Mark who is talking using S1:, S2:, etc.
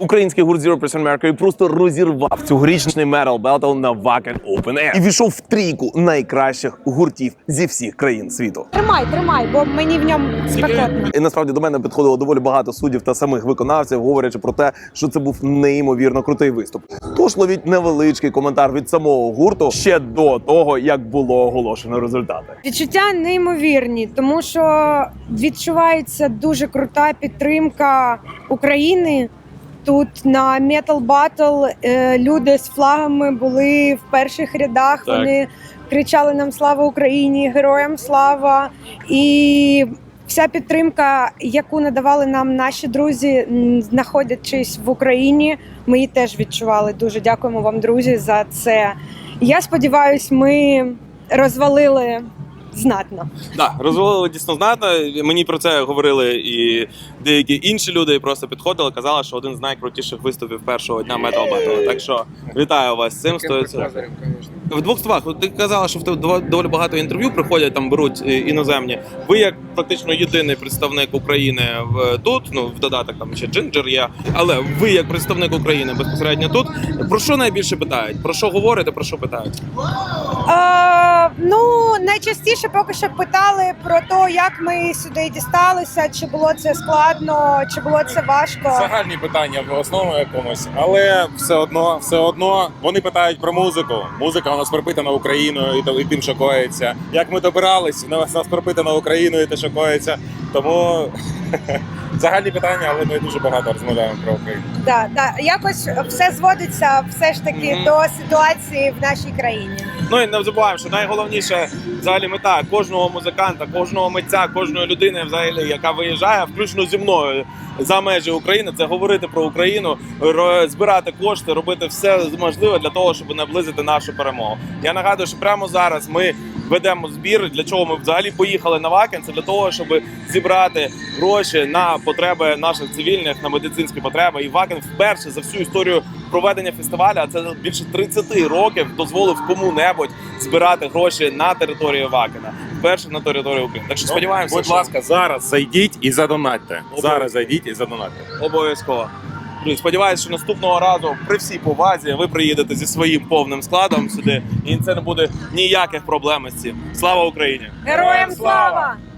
S1: Український гурт Zero Percent Mercury просто розірвав цьогорічний Metal Battle на Wacken Open Air і війшов в трійку найкращих гуртів зі всіх країн світу.
S2: Тримай, тримай, бо мені в ньому спекотно.
S1: І насправді до мене підходило доволі багато суддів та самих виконавців, говорячи про те, що це був неймовірно крутий виступ. Тож ловіть невеличкий коментар від самого гурту ще до того, як було оголошено результати.
S2: Відчуття неймовірні, тому що відчувається дуже крута підтримка України. Тут на Metal Battle е, люди з флагами були в перших рядах.
S1: Так.
S2: Вони кричали нам Слава Україні! Героям слава! І вся підтримка, яку надавали нам наші друзі, знаходячись в Україні, ми її теж відчували. Дуже дякуємо вам, друзі, за це. Я сподіваюся, ми розвалили знатно.
S3: Да, розвалили дійсно знатно. Мені про це говорили і деякі інші люди і просто підходили, казали, що один з найкрутіших виступів першого дня Metal Battle. Так що вітаю вас з цим. Стоїть. В двох словах, ти казала, що в тебе дов- доволі багато інтерв'ю приходять, там беруть е, іноземні. Ви як практично єдиний представник України в тут. Ну в додаток там ще Джинджер є. Але ви як представник України безпосередньо тут. Про що найбільше питають? Про що говорите? Про що питають?
S2: Е, ну, найчастіше поки що питали про те, як ми сюди дісталися, чи було це складно, чи було це важко.
S4: Загальні питання в основному якомусь, але все одно, все одно вони питають про музику. Музика у нас пропитана Україною і, і тим, що коїться. Як ми добирались, у нас пропитана Україною і те, що коїться. Тому загальні питання, але ми дуже багато розмовляємо про Україну.
S2: Да, да, якось все зводиться все ж таки
S3: Мгм.
S2: до ситуації в нашій країні.
S3: Ну і не забуваємо, що найголовніше взагалі мета кожного музиканта, кожного митця, кожної людини, взагалі, яка виїжджає, включно зі мною за межі України, це говорити про Україну, збирати кошти, робити все можливе для того, щоб наблизити нашу перемогу. Я нагадую, що прямо зараз ми ведемо збір. Для чого ми взагалі поїхали на Вакен? Це для того, щоб зібрати гроші на потреби наших цивільних, на медицинські потреби. І Вакен вперше за всю історію проведення фестивалю, а це більше 30 років, дозволив кому-небудь збирати гроші на території Вакена. Вперше на території України. Так що сподіваємося,
S4: Будь
S3: що
S4: ласка, зараз зайдіть і задонатьте.
S3: Обов'язково.
S4: Зараз зайдіть і задонатьте.
S3: обов'язково. Друзі, Сподіваюся, що наступного разу при всій повазі ви приїдете зі своїм повним складом сюди, і це не буде ніяких проблем з цим. Слава Україні!
S2: Героям слава!